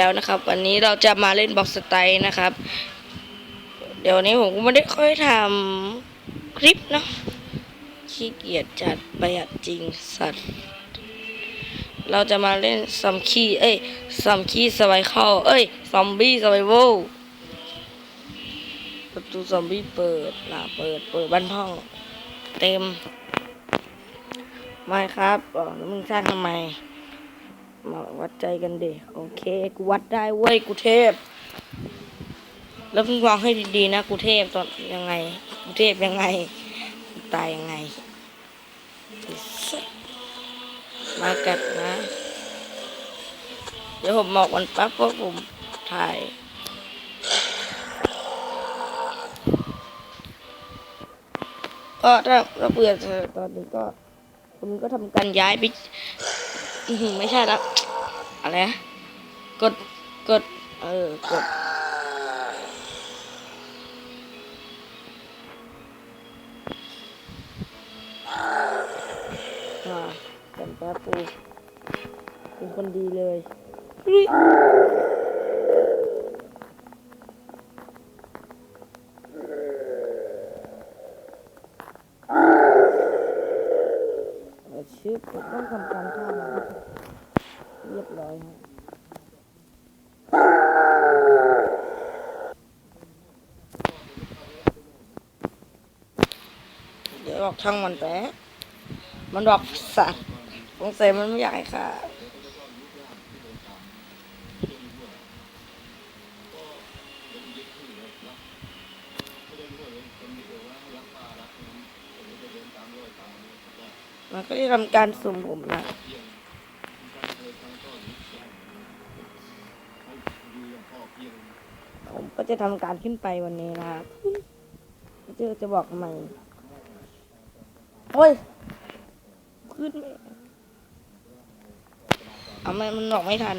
แล้วนะครับ วันนี้เราจะมาเล่นบ็อกสไตล์นะครับ เดี๋ยวนี้ผมก็ไม่ได้ค่อยทำคลิปเนาะขี้เกียจจัดประหยัดจริงสัตว์ เราจะมาเล่นซัมคีเอ้ยซัมคีสไวเข้าเอ้ยซอมบี้สไวโวประตูซอมบี้เปิดล่ะเปิดเปิดบ้านห้อง เต็มไม่ครับอ๋อแล้วมึงสร้างทำไม มาวัดใจกันเดิโอเค กูวัดได้เว้ยกูเทพ แล้วมึงมองให้ดีๆนะกูเทพตอนยังไง กูเทพยังไง ตายยังไง มากัดนะ เดี๋ยวผมบอกมันปั๊บว่าผมถ่ายก็ถ้าถ้าเบื่อเธอตอนนี้ก็คุณก็ทำการย้ายไปไม่ใช่และ อะไรกดกด เออกดมากันแป๊บปูเป็นคนดีเลยอุ๊ยชื่อต้องทำการท่าน เดี๋ยวบอกช่างมันแป๊บมันบอกสัตว์สงสัยมันไม่อยากให้ค่ะ มันก็จะทำการสุ่มผมนะ ผม ก็จะทำการขึ้นไปวันนี้นะครับเจอจะบอกทำไมโอ้ย ขึ้นไม่เอาไม่มันบอกไม่ทัน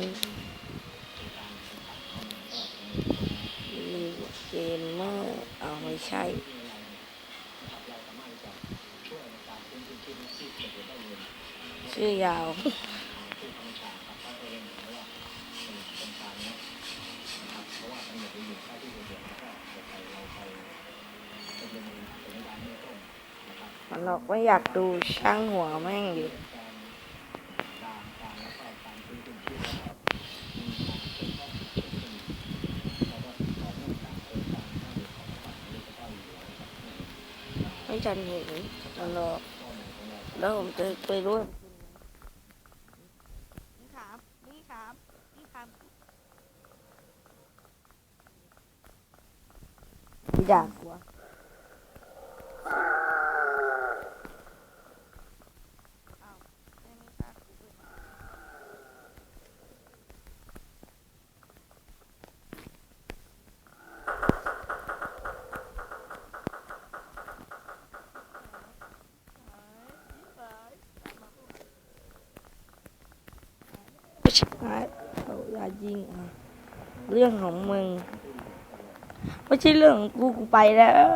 มีเกมเมอร์เอาไม่ใช่ชื่อยาว มันบอกว่าอยากดูช่างหัวแม่งอยู่ไม่ทันเห็นมันหรอกแล้วผมจะไปรู้นี่ครับ นี่ครับ นี่ครับอยาก กลัวผู้ชายเขาอย่ายิงอะเรื่องของมึง ไม่ใช่เรื่องของกูกูไปแล้ว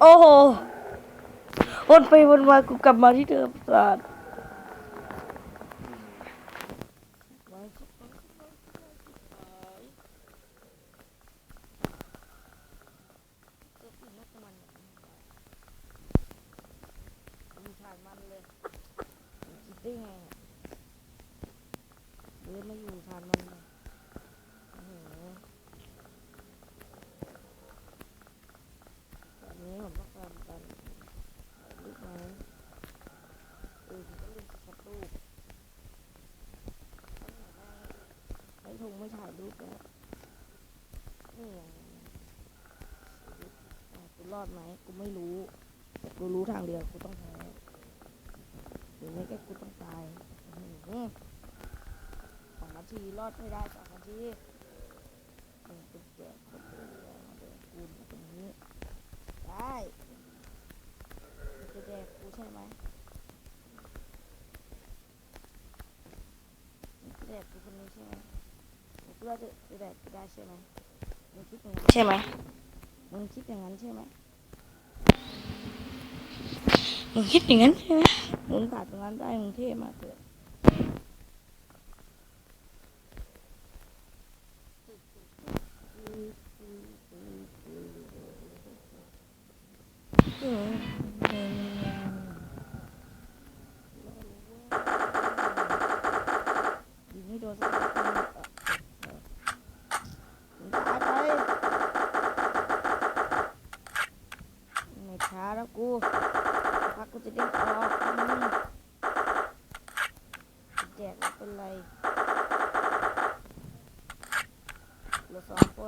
โอ้โหวนไปวนมากูกลับมาที่เดิมสัตว์ถ่ายมันเลยคิดได้ไงอะเลือไม่อยู่ทานมันเลยโอ้โหแบบนี้ผมต้องการกันลูกไม้เออผมก็เล่นชัดรูปไอ้ ทงไม่ถ่ายรูปแล้วนี่ไงกูรอดไหมกูไม่รู้แต่กูรู้ทางเดียวกูต้องแพ้หรือไม่ก็กูต้องตายสองนาทีรอดไม่ได้สองนาทีหนึ่งจุดแปคนเดียวเดินกูตรงนี้ได้จะแดกกูใช่ไหม ว่าจะแบกได้ใช่ไหมมึงคิดอย่างนั้นใช่ไหมมึงคิดอย่างนั้นใช่ไหมมึงคิดอย่างนั้นใช่ไหมมึงตัดตรงนั้นได้มึงเท่มากเลยอืม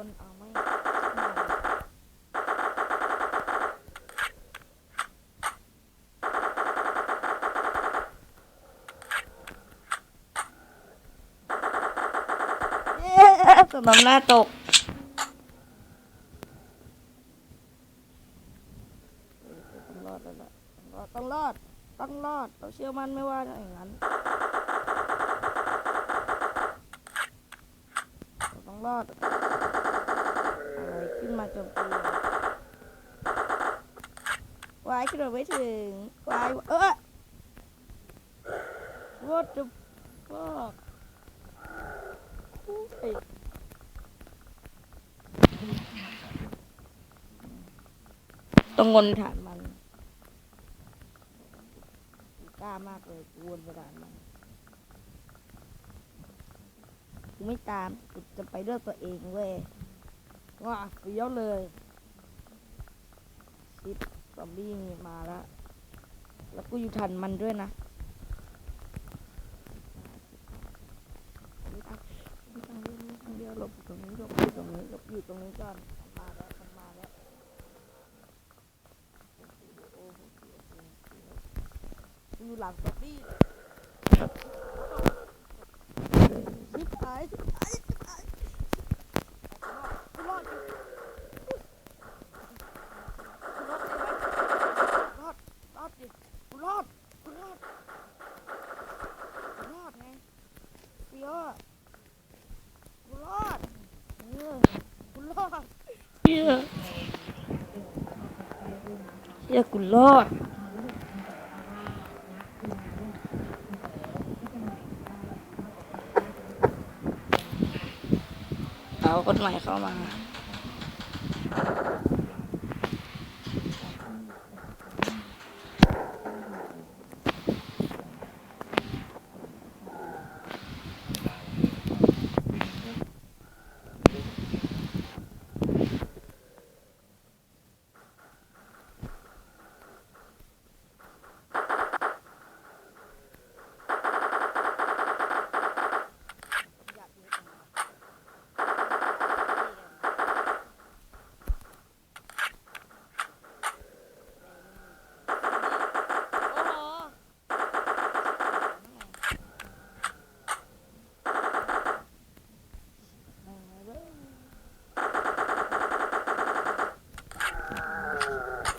นเอาไม่เย้สมน้ำหน้าตกต้องรอดแล้วล่ะต้องรอดต้องรอด ต้องรอด เราเชื่อมั่นไม่ว่าอย่างนั้นเราต้องรอด อะไรขึ้นมาโจมตีวาย กระโดดไม่ถึงวายเออ what the fuck ต้องงนฐานมันกล้ามากเลยวนไปฐานมันกูไม่ตามกูจะไปด้วยตัวเองเว้ยว้าเฟี้ยวเลยชิปซ อมบี้มาแล้วแล้วกูอยู่ทันมันด้วยนะไม่ตามไม่ตามเรื่องนี้คนเดียวหลบอยู่ตรงนี้หลบอยู่ตรงนี้หลบอยู่ตรงนี้ก่อนมาแล้วมาแล้วโอ้โหกูอยู่หลังซอมบี้ชิบหายชิบหายชิบหายกูรอดอยู่กูรอดได้ไหมรอด รอดดิกูรอดกูรอดกูรอดไงเฟี้ ยอดกูรอดเออกูรอดเฮียเฮียกูรอดเอาคนใหม่เข้ามา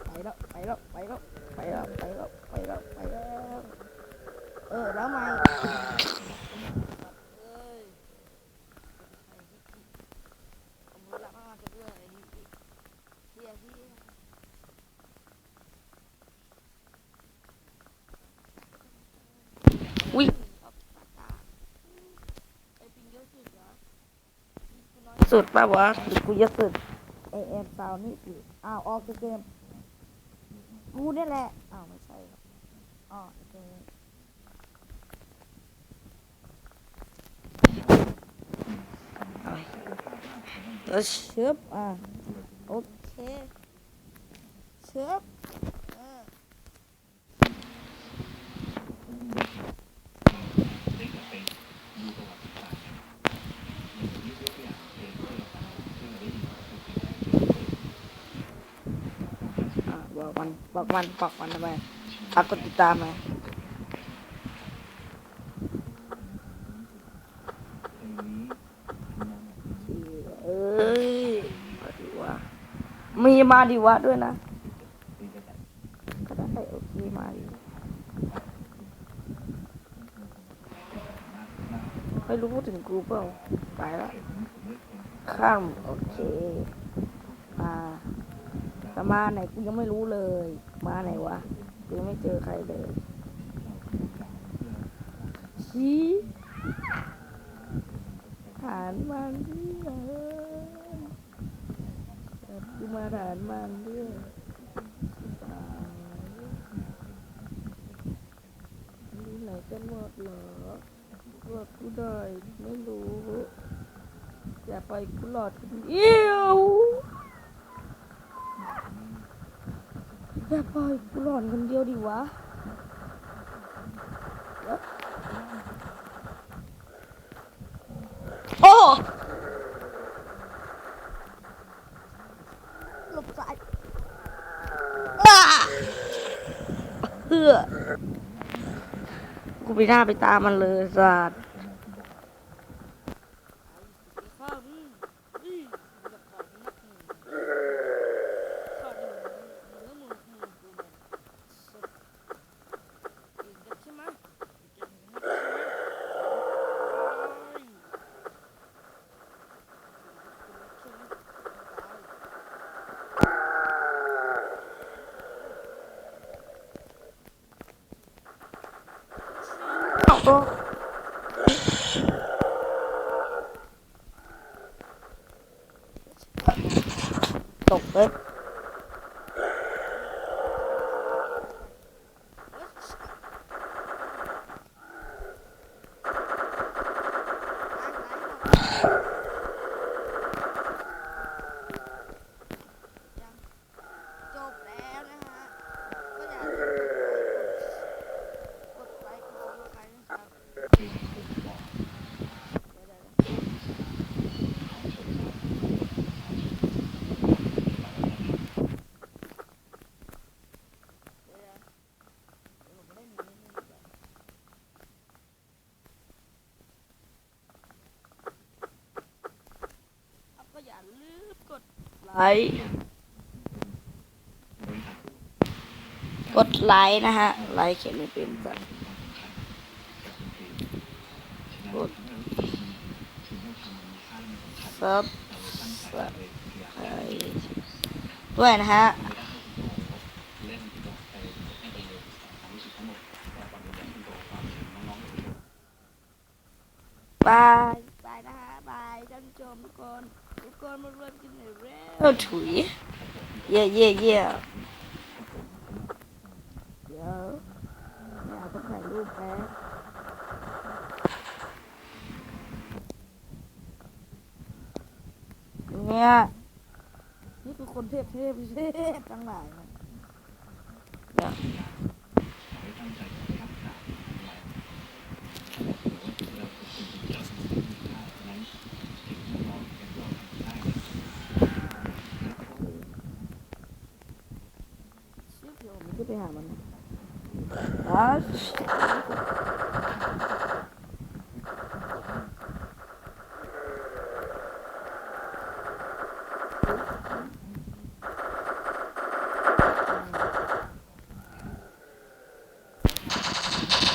ไปแล้วไปแล้วไปแล้วไปแล้วไปแล้วไปแล้วไปแล้วเออแล้วไงเอ้ยเอามือละมาจะด้วยไอ้นี่เฮียเฮียอุ้ยไอ้ปิงเยอะสุดเหรอกูน้อย สุดป่ะวะหรือกูเยอะสุดไอเอ็มซาวนี่สิอ้าวออกจากเกมกูเนี่ยแหละอ้าวไม่ใช่อกอ๋อโอเคเอาเออเชิบอะโอเคเชิบเอออะ บอกมันบอกมันบอกมันทำไมเอากดติดตามไหมเอ้ยมาดิวะมีมาดิวะด้วยนะก็ได้โอเคมาดิไม่รู้พูดถึงกูเปล่าไปละข้ามโอเคมา แต่มาไหนกูยังไม่รู้เลย มาไหนวะกูยังไม่เจอใครเลยชี้ฐานมันด้วยกูมาฐานมันด้วยตายรู้ไหนกันหมดเหรอบอกกูหน่อยไม่รู้ อย่าปกูหลอดคนเดียว อย่าปล่อยกูหลอนคนเดียวดิวะโอ้ลบสายบ้าเพื่อกูไม่น่าไปตามมันเลยสัตว์ เอาตัวตกเลยจบแล้วนะฮะ ก็อย่าลืมกดไลค์กดซับสไครต์นะครับ ก็อย่าลืมกด ไลค์ กดไลค์นะฮะ ไลค์เขียนไม่เป็นสัตว์กดซับสไครด้วยนะฮะบาย บายนะฮะ บายท่านผู้ชมทุกคน กคนมารวมกันหน่อยเร็วถุยเย่เย่เย่เดี๋ยวไม่เอาต้องถ่ายรูปแป๊บเนี่ยนี่คือคนเทพเทพเทพทั้งหลายนะเนี่ยชื่อเดี๋ยวผมจะไปหามันอะ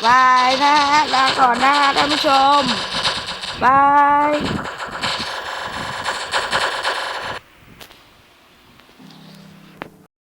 บายนะฮะลาก่อนนะฮะท่านผู้ชมบาย